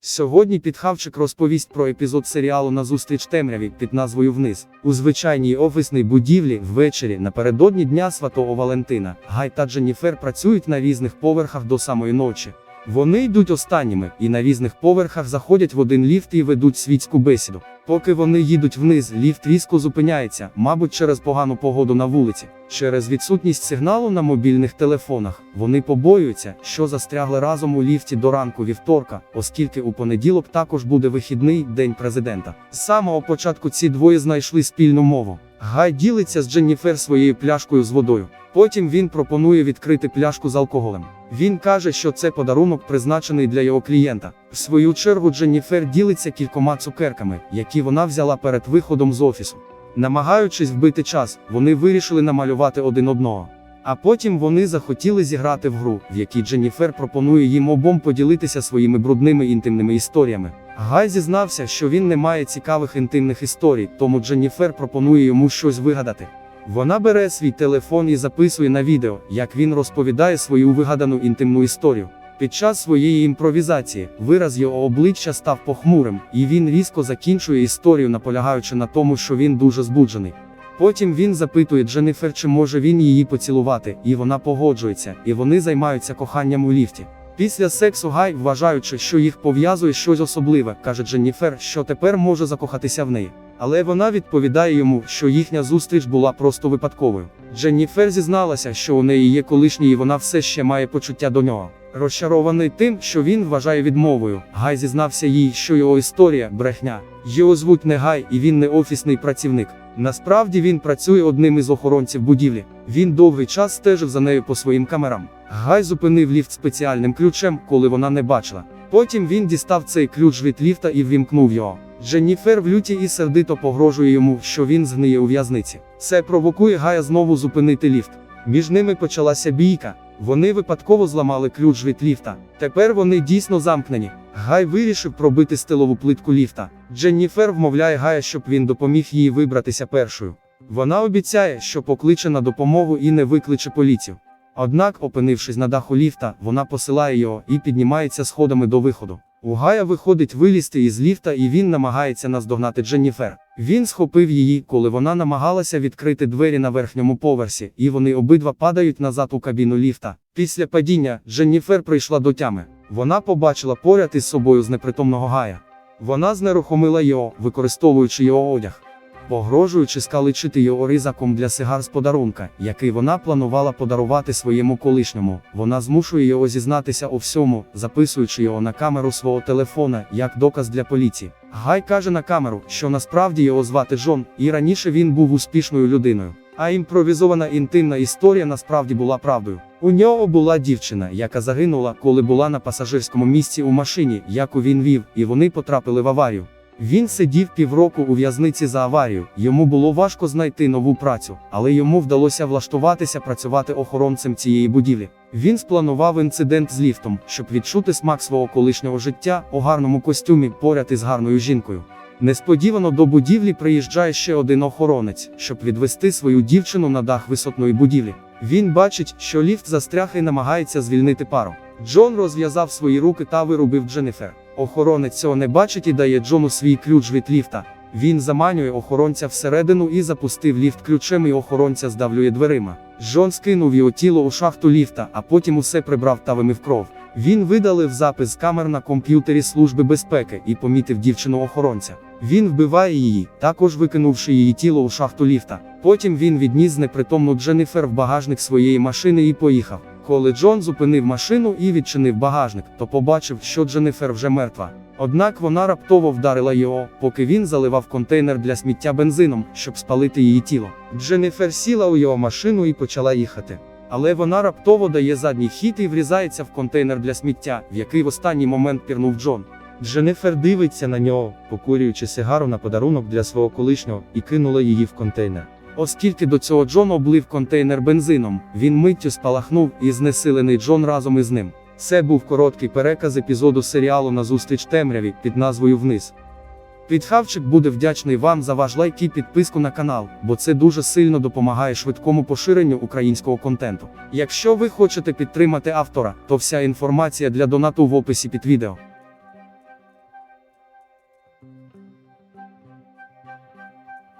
Сьогодні підхавчик розповість про епізод серіалу Назустріч темряві під назвою Вниз. У звичайній офісній будівлі ввечері напередодні Дня Святого Валентина Гай та Дженніфер працюють на різних поверхах до самої ночі. Вони йдуть останніми і на різних поверхах заходять в один ліфт і ведуть світську бесіду. Поки вони їдуть вниз, ліфт різко зупиняється, мабуть, через погану погоду на вулиці. Через відсутність сигналу на мобільних телефонах вони побоюються, що застрягли разом у ліфті до ранку вівторка, оскільки у понеділок також буде вихідний день президента. З самого початку ці двоє знайшли спільну мову. Гай ділиться з Дженніфер своєю пляшкою з водою. Потім він пропонує відкрити пляшку з алкоголем. Він каже, що це подарунок призначений для його клієнта. В свою чергу Дженніфер ділиться кількома цукерками, які вона взяла перед виходом з офісу. Намагаючись вбити час, вони вирішили намалювати один одного. А потім вони захотіли зіграти в гру, в якій Дженніфер пропонує їм обом поділитися своїми брудними інтимними історіями. Гай зізнався, що він не має цікавих інтимних історій, тому Дженніфер пропонує йому щось вигадати. Вона бере свій телефон і записує на відео, як він розповідає свою вигадану інтимну історію. Під час своєї імпровізації вираз його обличчя став похмурим, і він різко закінчує історію, наполягаючи на тому, що він дуже збуджений. Потім він запитує Дженніфер, чи може він її поцілувати, і вона погоджується, і вони займаються коханням у ліфті. Після сексу Гай, вважаючи, що їх пов'язує щось особливе, каже Дженніфер, що тепер може закохатися в неї. Але вона відповідає йому, що їхня зустріч була просто випадковою. Дженніфер зізналася, що у неї є колишній і вона все ще має почуття до нього. Розчарований тим, що він вважає відмовою, Гай зізнався їй, що його історія брехня. Його звуть не Гай, і він не офісний працівник. Насправді він працює одним із охоронців будівлі. Він довгий час стежив за нею по своїм камерам. Гай зупинив ліфт спеціальним ключем, коли вона не бачила. Потім він дістав цей ключ від ліфта і ввімкнув його. Дженніфер в люті і сердито погрожує йому, що він згниє у в'язниці. Це провокує Гая знову зупинити ліфт. Між ними почалася бійка. Вони випадково зламали ключ від ліфта. Тепер вони дійсно замкнені. Гай вирішив пробити стилову плитку ліфта. Дженніфер вмовляє Гая, щоб він допоміг їй вибратися першою. Вона обіцяє, що покличе на допомогу і не викличе поліцію. Однак, опинившись на даху ліфта, вона посилає його і піднімається сходами до виходу. У Гая виходить вилізти із ліфта і він намагається наздогнати Дженніфер. Він схопив її, коли вона намагалася відкрити двері на верхньому поверсі, і вони обидва падають назад у кабіну ліфта. Після падіння Дженніфер прийшла до тями. Вона побачила поряд із собою знепритомного Гая. Вона знерухомила його, використовуючи його одяг. Погрожуючи скаличити його ризаком для сигар з подарунка, який вона планувала подарувати своєму колишньому, вона змушує його зізнатися у всьому, записуючи його на камеру свого телефона як доказ для поліції. Гай каже на камеру, що насправді його звати Джон, і раніше він був успішною людиною. А імпровізована інтимна історія насправді була правдою. У нього була дівчина, яка загинула, коли була на пасажирському місці у машині, яку він вів, і вони потрапили в аварію. Він сидів півроку у в'язниці за аварію, йому було важко знайти нову працю, але йому вдалося влаштуватися працювати охоронцем цієї будівлі. Він спланував інцидент з ліфтом, щоб відчути смак свого колишнього життя у гарному костюмі поряд із гарною жінкою. Несподівано до будівлі приїжджає ще один охоронець, щоб відвести свою дівчину на дах висотної будівлі. Він бачить, що ліфт застряг і намагається звільнити пару. Джон розв'язав свої руки та вирубив Дженніфер. Охоронець цього не бачить і дає Джону свій ключ від ліфта. Він заманює охоронця всередину і запустив ліфт ключем, і охоронця здавлює дверима. Джон скинув його тіло у шахту ліфта, а потім усе прибрав та вимив кров. Він видалив запис з камер на комп'ютері Служби безпеки і помітив дівчину охоронця. Він вбиває її, також викинувши її тіло у шахту ліфта. Потім він відніс непритомну Дженніфер в багажник своєї машини і поїхав. Коли Джон зупинив машину і відчинив багажник, то побачив, що Дженніфер вже мертва. Однак вона раптово вдарила його, поки він заливав контейнер для сміття бензином, щоб спалити її тіло. Дженніфер сіла у його машину і почала їхати. Але вона раптово дає задній хід і врізається в контейнер для сміття, в який в останній момент пірнув Джон. Дженніфер дивиться на нього, покурюючи сигару на подарунок для свого колишнього, і кинула її в контейнер. Оскільки до цього Джон облив контейнер бензином, він миттю спалахнув і знесилений Джон разом із ним. Це був короткий переказ епізоду серіалу Назустріч темряві під назвою Вниз. Підхавчик буде вдячний вам за ваш лайк і підписку на канал, бо це дуже сильно допомагає швидкому поширенню українського контенту. Якщо ви хочете підтримати автора, то вся інформація для донату в описі під відео.